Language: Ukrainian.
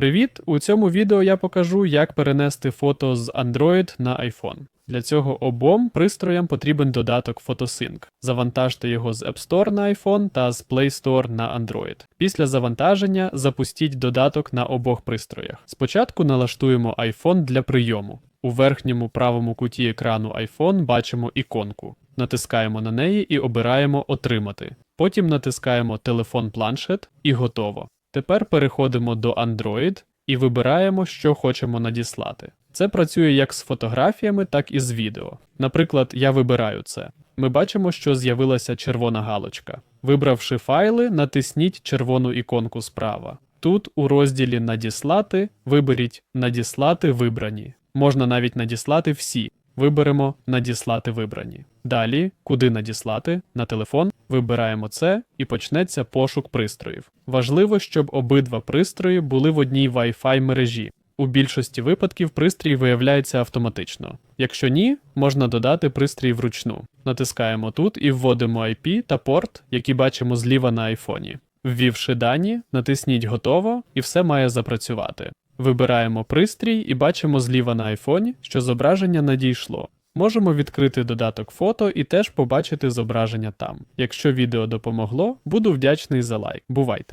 Привіт! У цьому відео я покажу, як перенести фото з Android на iPhone. Для цього обом пристроям потрібен додаток Photosync. Завантажте його з App Store на iPhone та з Play Store на Android. Після завантаження запустіть додаток на обох пристроях. Спочатку налаштуємо iPhone для прийому. У верхньому правому куті екрану iPhone бачимо іконку. Натискаємо на неї і обираємо Отримати. Потім натискаємо телефон планшет і готово. Тепер переходимо до Android і вибираємо, що хочемо надіслати. Це працює як з фотографіями, так і з відео. Наприклад, я вибираю це. Ми бачимо, що з'явилася червона галочка. Вибравши файли, натисніть червону іконку справа. Тут у розділі Надіслати виберіть Надіслати вибрані. Можна навіть надіслати всі. Виберемо Надіслати вибрані. Далі, куди надіслати? На телефон вибираємо це і почнеться пошук пристроїв. Важливо, щоб обидва пристрої були в одній Wi-Fi мережі. У більшості випадків пристрій виявляється автоматично. Якщо ні, можна додати пристрій вручну. Натискаємо тут і вводимо IP та порт, які бачимо зліва на айфоні. Ввівши дані, натисніть Готово і все має запрацювати. Вибираємо пристрій і бачимо зліва на айфоні, що зображення надійшло. Можемо відкрити додаток фото і теж побачити зображення там. Якщо відео допомогло, буду вдячний за лайк. Бувайте!